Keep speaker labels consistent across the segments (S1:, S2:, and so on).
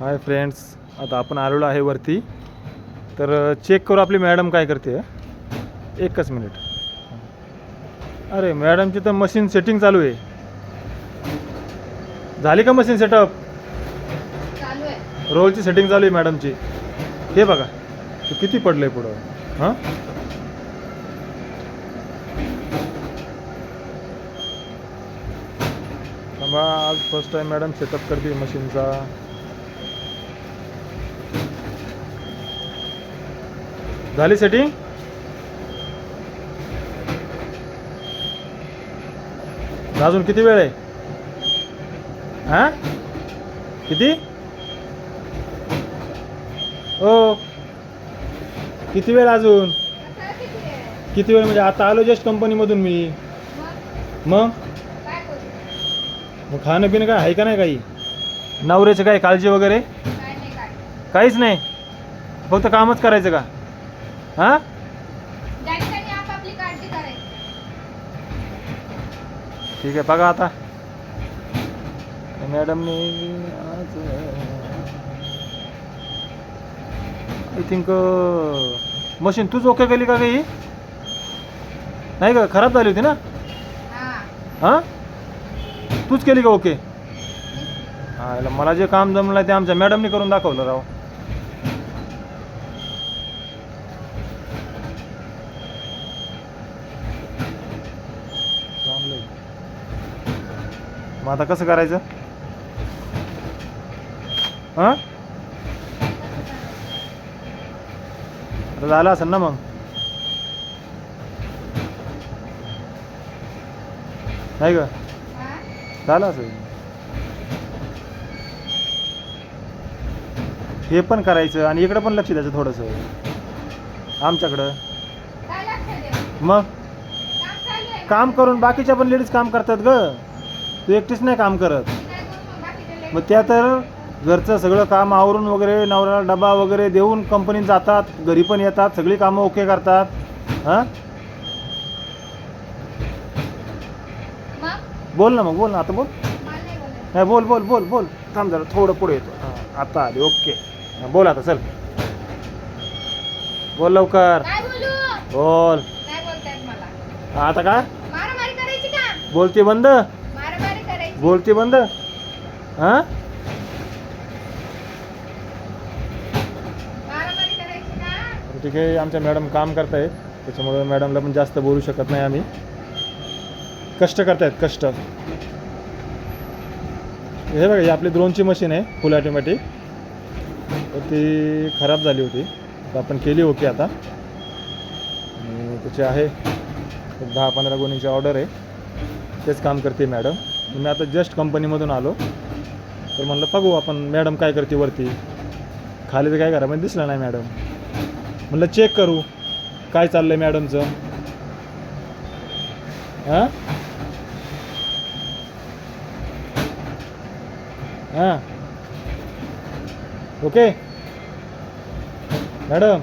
S1: Hi friends आता आपण आलेलो आहे वरती. तर चेक करू आपली मॅडम काय करते. एकच मिनिट. अरे मॅडमची तर मशीन सेटिंग चालू आहे. झाली का मशीन सेटअप रोलची सेटिंग चालू आहे मॅडमची. हे बघा तू किती पडलं आहे पुढं. हां? आज फर्स्ट टाइम मॅडम सेटअप करते मशीनचा. झाली सेटिंग अजून किती वेळ आहे? हा किती? ओ. किती वेळ अजून?
S2: किती
S1: वेळ म्हणजे आता आलो जस्ट कंपनीमधून मी.
S2: मग?
S1: मग खाणं पिणं काय आहे का नाही काही? नवऱ्याचं काय काळजी वगैरे? काहीच नाही. फक्त कामच करायचं का? हां? ठीक आहे बघा आता. मॅडमने आज आय थिंक मशीन तूच ओके केली का काही नाही का खराब झाली होती ना?
S2: हा.
S1: हां? तूच केली का ओके हा मला जे काम जमलं ते आमच्या मॅडमने करून दाखवलं राव. मग आता कसं करायचं? हां? आता झालं असेल ना मग? नाही का?
S2: हा
S1: झालं असेल. हे पण करायचं आणि इकडं पण लक्ष द्यायचं थोडंसं. आमच्याकडं. मग?
S2: काम
S1: करून बाकीच्या पण लेडीज काम करतात ग. तू एकटीच नाही काम करत.
S2: मग
S1: त्या तर घरचं सगळं काम आवरून वगैरे नवऱ्याला डबा वगैरे देऊन कंपनीत जातात घरी पण येतात सगळी कामं ओके करतात. हां? बोल ना मग बोल ना आता बोल.
S2: नाही
S1: बोल बोल बोल बोल. थांब जरा थोडं पुढे येतो. हां आता आली ओके बोल आता चल. बोल लवकर.
S2: बोलू?
S1: आता
S2: का?
S1: बोलते बंद. बोलते बंद? हां? ठीक आहे आमच्या मॅडम काम करतायत. त्याच्यामुळे मॅडमला पण जास्त बोलू शकत नाही आम्ही. कष्ट करतायत कष्ट. हे बघा ही आपली द्रोणची मशीन आहे फुल ऑटोमॅटिक तर ती खराब झाली होती. तर आपण केली ओके आता. आणि त्याची आहे दहा पंधरा गुणीची ऑर्डर आहे. तेच काम करते मॅडम. मी आता जस्ट कंपनीमधून आलो. तर म्हणलं बघू आपण मॅडम काय करते वरती. खाली तर काय करा म्हणजे दिसलं नाही मॅडम म्हणलं चेक करू. काय चाललंय मॅडमचं हां? हां. ओके मॅडम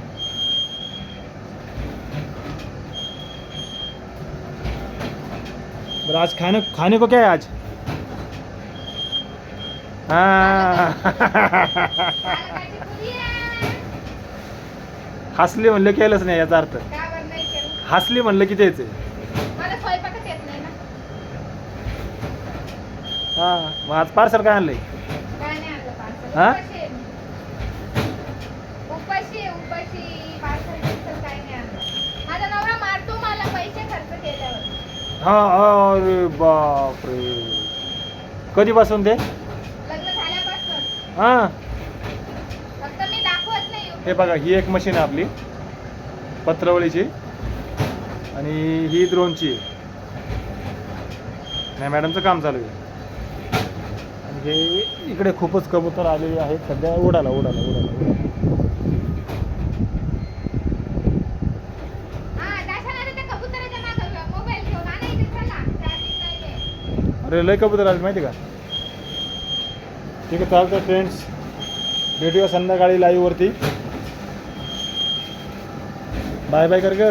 S1: बरं आज खाने खाने को क्या है आज? हाँ। हसली म्हणलं केलंच नाही याचा अर्थ. हसली म्हणलं की तेच हा मग आज पार्सल काय आणलंय? हा?
S2: माझा नवरा मारतो मला पैसे खर्च केल्यावर.
S1: हा अरे बापरे. कधीपासून ते?
S2: लग्न झाल्यापासून.
S1: हां.
S2: फक्त मी दाखवत नाही
S1: हे बघा ही एक मशीन आहे आपली. पत्रवळीची. आणि ही द्रोणची नाही मॅडमचं काम चालू आहे. आणि हे इकडे खूपच कबूतर आलेली आहेत. सध्या उडाला उडाला उडाला उडाला
S2: हा दाशाला ते कबुतराच्या मागं मोबाईल घेऊन आणा इथे चला चार्जिंग नाहीये
S1: अरे लय कबूतर आले माहिती का? ठीक आहे चालतं फ्रेंड्स भेटूया संध्याकाळी लाईव्हवरती बाय बाय कर ग.